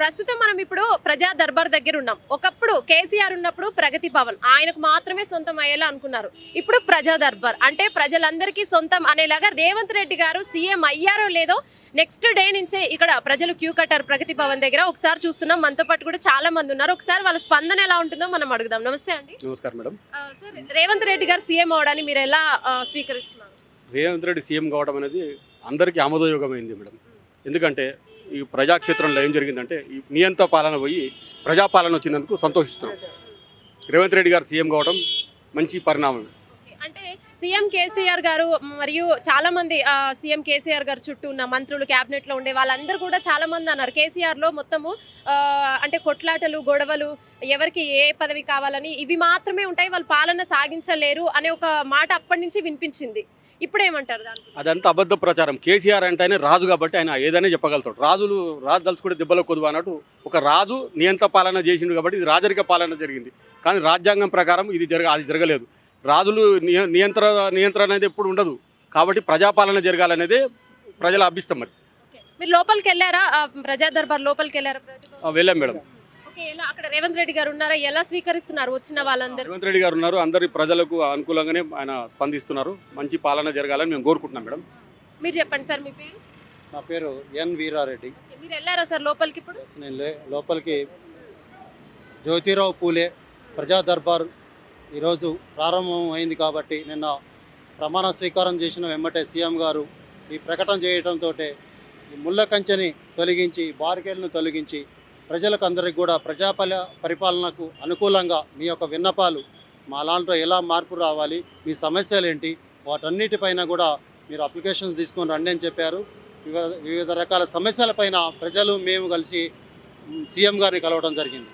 ప్రస్తుతం మనం ఇప్పుడు ప్రజా దర్బార్ దగ్గర ఉన్నాం. ఒకప్పుడు కేసీఆర్ ఉన్నప్పుడు ప్రగతి భవన్. ఆయనకు మాత్రమే సొంతం అయ్యేలా అనుకున్నారు. ఇప్పుడు ప్రజా దర్బార్. అంటే ప్రజలందరికీ సొంతం అనేలాగా రేవంత్ రెడ్డి గారు సీఎం అయ్యారో లేదో నెక్స్ట్ డే నుంచే ఇక్కడ ప్రజలు క్యూ కట్టారు ప్రగతి భవన్ దగ్గర. ఒకసారి చూస్తున్నాం. మనతో పాటు కూడా చాలా మంది ఉన్నారు. ఒకసారి వాళ్ళ స్పందన ఎలా ఉంటుందో మనం అడుగుదాం. నమస్తే అండి. నమస్కారం మేడం. సార్ రేవంత్ రెడ్డి గారు సీఎం అవడాన్ని మీరు ఎలా స్వీకరిస్తున్నారు? రేవంత్ రెడ్డి సీఎం కావడం అనేది అందరికీ ఆమోదయోగమైంది మేడం. ఎందుకంటే ఈ ప్రజాక్షేత్రంలో ఏం జరిగిందంటే ఈ నియంతో పాలన పోయి ప్రజాపాలన వచ్చినందుకు సంతోషిస్తున్నాం. రేవంత్ రెడ్డి గారు సీఎం కావడం మంచి పరిణామం అంటే సీఎం కేసీఆర్ గారు మరియు చాలా మంది సీఎం కేసీఆర్ గారు చుట్టూ ఉన్న మంత్రులు క్యాబినెట్లో ఉండే వాళ్ళందరూ కూడా చాలా మంది అన్నారు. కేసీఆర్లో మొత్తము అంటే కొట్లాటలు గొడవలు ఎవరికి ఏ పదవి కావాలని ఇవి మాత్రమే ఉంటాయి వాళ్ళు పాలన సాగించలేరు అనే ఒక మాట అప్పటి నుంచి వినిపించింది. ఇప్పుడు ఏమంటారు? అదంతా అబద్ధ ప్రచారం. కేసీఆర్ అంటే ఆయన రాజు కాబట్టి ఆయన ఏదైనా చెప్పగలుగుతాడు. రాజులు రాజు దలుచుకుంటే దెబ్బలో కొదువు అన్నట్టు ఒక రాజు నియంత్ర పాలన చేసిండు కాబట్టి ఇది రాజరిక పాలన జరిగింది. కానీ రాజ్యాంగం ప్రకారం ఇది జరగ అది జరగలేదు. రాజులు నియ నియంత్ర నియంత్రణ అనేది ఎప్పుడు ఉండదు. కాబట్టి ప్రజాపాలన జరగాలనేదే ప్రజల అభిష్టం మరి. మీరు లోపలికి వెళ్ళారా ప్రజా దర్బార్ లోపలికి వెళ్ళారా వెళ్ళాం మేడం. ఓకే ఎలా అక్కడ రేవంత్ రెడ్డి గారు ఉన్నారా? ఎలా స్వీకరిస్తున్నారు వచ్చిన వాళ్ళందరూ? రేవంత్ రెడ్డి గారు ఉన్నారు. అందరి ప్రజలకు అనుకూలంగానే ఆయన స్పందిస్తున్నారు. మంచి పాలన జరగాలని మేము కోరుకుంటున్నాం మేడం. మీరు చెప్పండి సార్ మీ పేరు. నా పేరు ఎన్ వీరారెడ్డి. మీరు వెళ్ళారా సార్ లోపలికి ఇప్పుడు? నేను లే- లోపలికి జ్యోతిరావు పూలే ప్రజా దర్బార్. ఈరోజు ప్రారంభం అయింది కాబట్టి నిన్న ప్రమాణ స్వీకారం చేసిన వెంబటే సీఎం గారు ఈ ప్రకటన చేయడంతో ఈ ముళ్ళ కంచెని తొలగించి బారికేడ్లను తొలగించి ప్రజలకు అందరికి కూడా ప్రజాపల పరిపాలనకు అనుకూలంగా మీ యొక్క విన్నపాలు మా లాంటి ఎలా మార్పు రావాలి మీ సమస్యలు ఏంటి వాటన్నిటిపైన కూడా మీరు అప్లికేషన్స్ తీసుకొని రండి అని చెప్పారు. వివిధ వివిధ రకాల సమస్యలపైన ప్రజలు మేము కలిసి సీఎం గారిని కలవడం జరిగింది.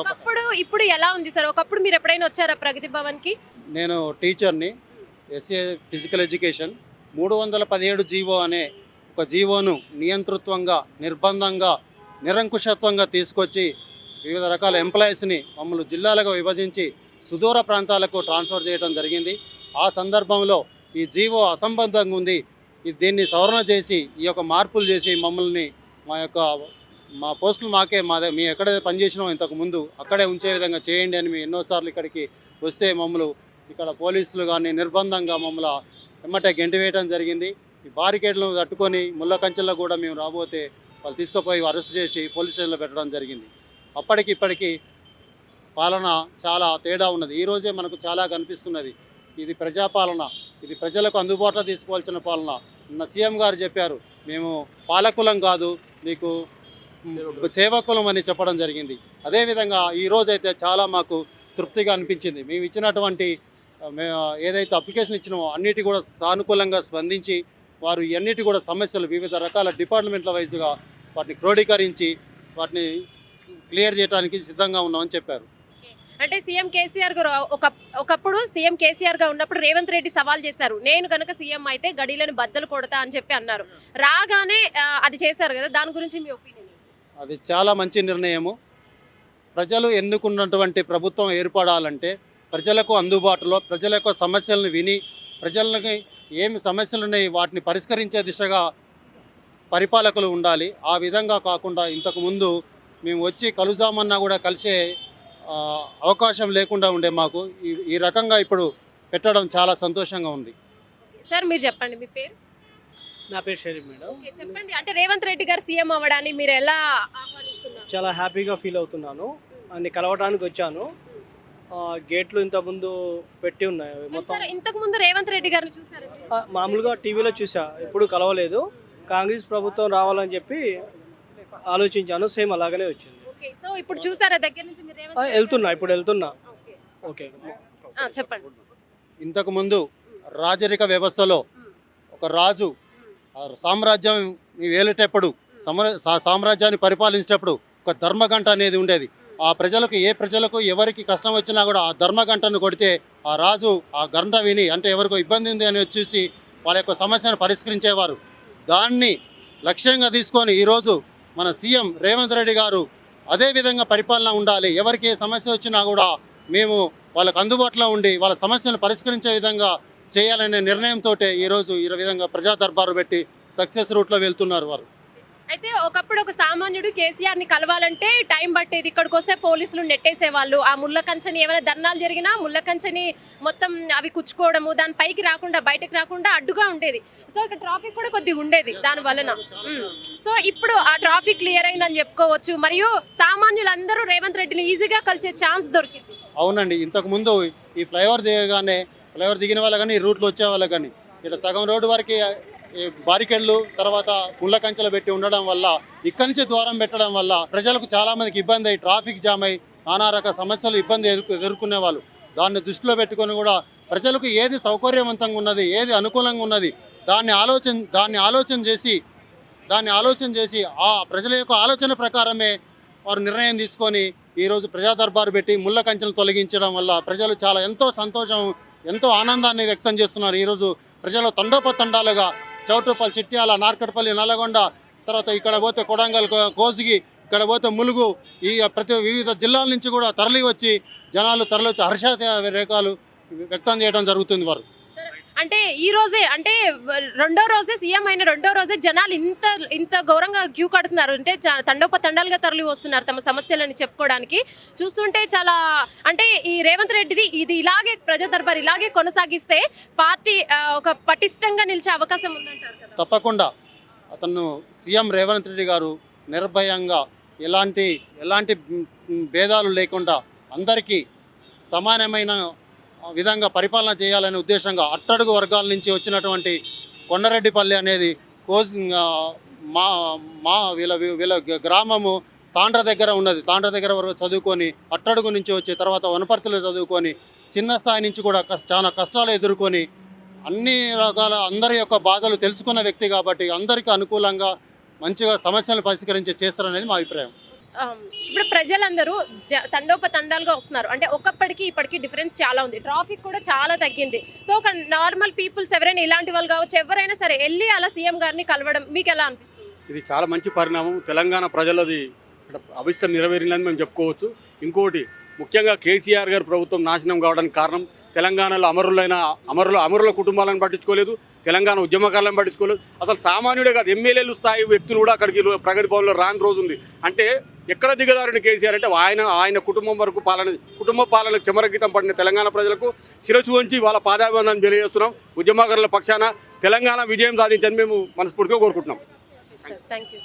ఒకప్పుడు ఇప్పుడు ఎలా ఉంది సార్? ఒకప్పుడు మీరు ఎప్పుడైనా వచ్చారా ప్రగతి భవన్కి నేను టీచర్ని ఎస్ఏ ఫిజికల్ ఎడ్యుకేషన్ మూడు వందల పదిహేడు జీవో అనే ఒక జీవోను నియంతృత్వంగా నిర్బంధంగా నిరంకుశత్వంగా తీసుకొచ్చి వివిధ రకాల ఎంప్లాయీస్ని మమ్మల్ని జిల్లాలుగా విభజించి సుదూర ప్రాంతాలకు ట్రాన్స్ఫర్ చేయడం జరిగింది. ఆ సందర్భంలో ఈ జీవో అసంబద్ధంగా ఉంది. దీన్ని సవరణ చేసి ఈ యొక్క మార్పులు చేసి మమ్మల్ని మా యొక్క మా పోస్టులు మాకే మా మేము ఎక్కడైతే పనిచేసినామో ఇంతకు ముందు అక్కడే ఉంచే విధంగా చేయండి అని మేము ఎన్నోసార్లు ఇక్కడికి వస్తే మమ్మల్ని ఇక్కడ పోలీసులు కానీ నిర్బంధంగా మమ్మల్ని ఎమ్మటే గెంటివేయడం జరిగింది. ఈ బారికేడ్లను తట్టుకొని ముళ్ళ కంచెల్లో కూడా మేము రాబోతే వాళ్ళు తీసుకుపోయి అరెస్ట్ చేసి పోలీస్ స్టేషన్లో పెట్టడం జరిగింది. అప్పటికి ఇప్పటికి పాలన చాలా తేడా ఉన్నది. ఈరోజే మనకు చాలా కనిపిస్తున్నది. ఇది ప్రజాపాలన ఇది ప్రజలకు అందుబాటులో తీసుకోవాల్సిన పాలన నిన్న సీఎం గారు చెప్పారు. మేము పాలకులం కాదు మీకు సేవకులం అని చెప్పడం జరిగింది. అదేవిధంగా ఈరోజైతే చాలా మాకు తృప్తిగా అనిపించింది. మేము ఇచ్చినటువంటి ఏదైతే అప్లికేషన్ ఇచ్చినామో అన్నిటి కూడా సానుకూలంగా స్పందించి వారు ఇవన్నిటి కూడా సమస్యలు వివిధ రకాల డిపార్ట్మెంట్ల వైజ్గా వాటిని క్రోడీకరించి వాటిని క్లియర్ చేయడానికి సిద్ధంగా ఉన్నామని చెప్పారు. అంటే సీఎం కేసీఆర్ గారు ఒక ఒకప్పుడు సీఎం కేసీఆర్గా ఉన్నప్పుడు రేవంత్ రెడ్డి సవాల్ చేశారు. నేను కనుక సీఎం అయితే గడిలను బద్దలు కొడతా అని చెప్పి అన్నారు. రాగానే అది చేశారు కదా. దాని గురించి మీ ఒపీనియన్ అది చాలా మంచి నిర్ణయము. ప్రజలు ఎన్నుకున్నటువంటి ప్రభుత్వం ఏర్పడాలంటే ప్రజలకు అందుబాటులో ప్రజల యొక్క సమస్యలను విని ప్రజలకి ఏమి సమస్యలు ఉన్నాయి వాటిని పరిష్కరించే దిశగా పరిపాలకులు ఉండాలి. ఆ విధంగా కాకుండా ఇంతకుముందు మేము వచ్చి కలుద్దామన్నా కూడా కలిసే అవకాశం లేకుండా ఉండే మాకు ఈ ఈ రకంగా ఇప్పుడు పెట్టడం చాలా సంతోషంగా ఉంది. సార్ మీరు చెప్పండి మీ పేరు? నా పేరు షరీఫ్ మేడం. ఓకే, చెప్పండి. అంటే రేవంత్ రెడ్డి గారు సీఎం అవ్వడాన్ని మీరు ఎలా ఆహ్వానిస్తున్నారు? చాలా హ్యాపీగా ఫీల్ అవుతున్నాను. అన్ని కలవడానికి వచ్చాను. ఆ, గేట్లు ఇంతకుముందు పెట్టి ఉన్నాయి. మొత్తం సార్ ఇంతకు ముందు రేవంత్ రెడ్డి గారిని చూసారు మామూలుగా టీవీలో చూసా. ఎప్పుడు కలవలేదు. కాంగ్రెస్ ప్రభుత్వం రావాలని చెప్పి ఆలోచించాను. సేమ్ అలాగనే వచ్చింది. ఓకే సో ఇప్పుడు చూసారా దగ్గర నుంచి మీరు రేవంత్ ఆ, రెడ్డి వెళ్తున్నా? ఇప్పుడు వెళ్తున్నా. ఓకే. ఓకే. ఆ, చెప్పండి. ఇంతకుముందు రాజరిక వ్యవస్థలో ఒక రాజు ఆ సామ్రాజ్యం వేలేటప్పుడు సమర సా- సామ్రాజ్యాన్ని పరిపాలించేటప్పుడు ఒక ధర్మగంట అనేది ఉండేది. ఆ ప్రజలకు ఏ ప్రజలకు ఎవరికి కష్టం వచ్చినా కూడా ఆ ధర్మగంటను కొడితే ఆ రాజు ఆ గంట విని అంటే ఎవరికో ఇబ్బంది ఉంది అని వచ్చేసి వాళ్ళ యొక్క సమస్యను పరిష్కరించేవారు. దాన్ని లక్ష్యంగా తీసుకొని ఈరోజు మన సీఎం రేవంత్ రెడ్డి గారు అదే విధంగా పరిపాలన ఉండాలి. ఎవరికి ఏ సమస్య వచ్చినా కూడా మేము వాళ్ళకు అందుబాటులో ఉండి వాళ్ళ సమస్యలను పరిష్కరించే విధంగా చేయాలనే నిర్ణయంతో ఈరోజు ఈ విధంగా ప్రజా దర్బారు పెట్టి సక్సెస్ రూట్లో వెళ్తున్నారు వారు. అయితే ఒకప్పుడు ఒక సామాన్యుడు కేసీఆర్ని కలవాలంటే టైం పట్టేది ఇక్కడికి వస్తే పోలీసులు నెట్టేసేవాళ్ళు. ఆ ముళ్ళ కంచెని ఏమైనా ధర్నాలు జరిగినా ముళ్ళ కంచెని మొత్తం అవి కుచ్చుకోవడము దాని పైకి రాకుండా బయటకు రాకుండా అడ్డుగా ఉండేది. సో ఇక్కడ ట్రాఫిక్ కూడా కొద్దిగా ఉండేది దాని వలన. సో ఇప్పుడు ఆ ట్రాఫిక్ క్లియర్ అయిందని చెప్పుకోవచ్చు. మరియు సామాన్యులందరూ రేవంత్ రెడ్డిని ఈజీగా కలిసే ఛాన్స్ దొరికింది. అవునండి. ఇంతకు ముందు ఈ ఫ్లైఓవర్ దిగగానే ఫ్లైఓవర్ దిగిన వాళ్ళ కానీ రూట్లో వచ్చే వాళ్ళ కానీ ఇక్కడ సగం రోడ్డు వరకు బారికెడ్లు తర్వాత ముళ్ళ కంచెలు పెట్టి ఉండడం వల్ల ఇక్కడి నుంచి దూరం పెట్టడం వల్ల ప్రజలకు చాలామందికి ఇబ్బంది అయ్యి ట్రాఫిక్ జామ్ అయి నానా రకాల సమస్యలు ఇబ్బంది ఎదుర్కొ ఎదుర్కొనే వాళ్ళు. దాన్ని దృష్టిలో పెట్టుకొని కూడా ప్రజలకు ఏది సౌకర్యవంతంగా ఉన్నది ఏది అనుకూలంగా ఉన్నది దాన్ని ఆలోచన దాన్ని ఆలోచన చేసి దాన్ని ఆలోచన చేసి ఆ ప్రజల యొక్క ఆలోచన ప్రకారమే వారు నిర్ణయం తీసుకొని ఈరోజు ప్రజా దర్బారు పెట్టి ముళ్ళ కంచెలు తొలగించడం వల్ల ప్రజలు చాలా ఎంతో సంతోషం ఎంతో ఆనందాన్ని వ్యక్తం చేస్తున్నారు. ఈరోజు ప్రజలు తండోపతండాలుగా చౌటుపల్లి చిట్యాల నార్కట్పల్లి నల్లగొండ తర్వాత ఇక్కడ పోతే కొడంగల్ కో- కోసిగి ఇక్కడ పోతే ములుగు ఈ ప్రతి వివిధ జిల్లాల నుంచి కూడా తరలి వచ్చి జనాలు తరలి వచ్చి హర్ష రేఖలు వ్యక్తం చేయడం జరుగుతుంది వారు. అంటే ఈ రోజే అంటే రెండో రోజే సీఎం అయిన రెండో రోజే జనాలు ఇంత ఇంత ఘోరంగా క్యూ కడుతున్నారు. అంటే చ- తండోప తండాలుగా తరలి వస్తున్నారు తమ సమస్యలను చెప్పుకోవడానికి. చూస్తుంటే చాలా అంటే ఈ రేవంత్ రెడ్డిది ఇది ఇలాగే ప్రజా దర్బార్ ఇలాగే కొనసాగిస్తే పార్టీ ఒక పటిష్టంగా నిలిచే అవకాశం ఉందంటారు తప్పకుండా. అతను సీఎం రేవంత్ రెడ్డి గారు నిర్భయంగా ఎలాంటి ఎలాంటి భేదాలు లేకుండా అందరికీ సమానమైన విధంగా పరిపాలన చేయాలనే ఉద్దేశంగా అట్టడుగు వర్గాల నుంచి వచ్చినటువంటి కొండరెడ్డిపల్లి అనేది కోజ్ మా మా వీళ్ళ వీళ్ళ గ్రామము తాండ్ర దగ్గర ఉన్నది. తాండ్ర దగ్గర వరకు చదువుకొని అట్టడుగు నుంచి వచ్చి తర్వాత వనపర్తిలో చదువుకొని చిన్న స్థాయి నుంచి కూడా కష్ట చాలా కష్టాలు ఎదుర్కొని అన్ని రకాల అందరి యొక్క బాధలు తెలుసుకున్న వ్యక్తి కాబట్టి అందరికీ అనుకూలంగా మంచిగా సమస్యలను పరిష్కరించి చేస్తారనేది మా అభిప్రాయం. ఇప్పుడు ప్రజలందరూ తండోపతండాలుగా వస్తున్నారు. అంటే ఒకప్పటికి ఇప్పటికి డిఫరెన్స్ చాలా ఉంది. ట్రాఫిక్ కూడా చాలా తగ్గింది. సో ఒక నార్మల్ పీపుల్స్ ఎవరైనా ఇలాంటి వాళ్ళు కావచ్చు ఎవరైనా సరే వెళ్ళి అలా సీఎం గారిని కలవడం మీకు ఎలా అనిపిస్తుంది? ఇది చాలా మంచి పరిణామం. తెలంగాణ ప్రజలది ఇక్కడ అభిష్టం నెరవేరిందని మేము చెప్పుకోవచ్చు. ఇంకోటి ముఖ్యంగా కేసీఆర్ గారు ప్రభుత్వం నాశనం కావడానికి కారణం తెలంగాణలో అమరులైన అమరుల అమరుల కుటుంబాలను పట్టించుకోలేదు తెలంగాణ ఉద్యమకారులను పట్టించుకోలేదు. అసలు సామాన్యుడే కాదు ఎమ్మెల్యేలు స్థాయి వ్యక్తులు కూడా అక్కడికి ప్రగతి భవన్లో రాని రోజు ఉంది. అంటే ఎక్కడ దిగదారుని కేసీఆర్ అంటే ఆయన ఆయన కుటుంబం వరకు పాలన కుటుంబ పాలన చెమరగీతం పడిన తెలంగాణ ప్రజలకు శిరసు ఉంచి వాళ్ళ పాదాభివందనం తెలియజేస్తున్నాం. ఉద్యమకారుల పక్షాన తెలంగాణ విజయం సాధించని మేము మనస్ఫూర్తిగా కోరుకుంటున్నాం. Thank you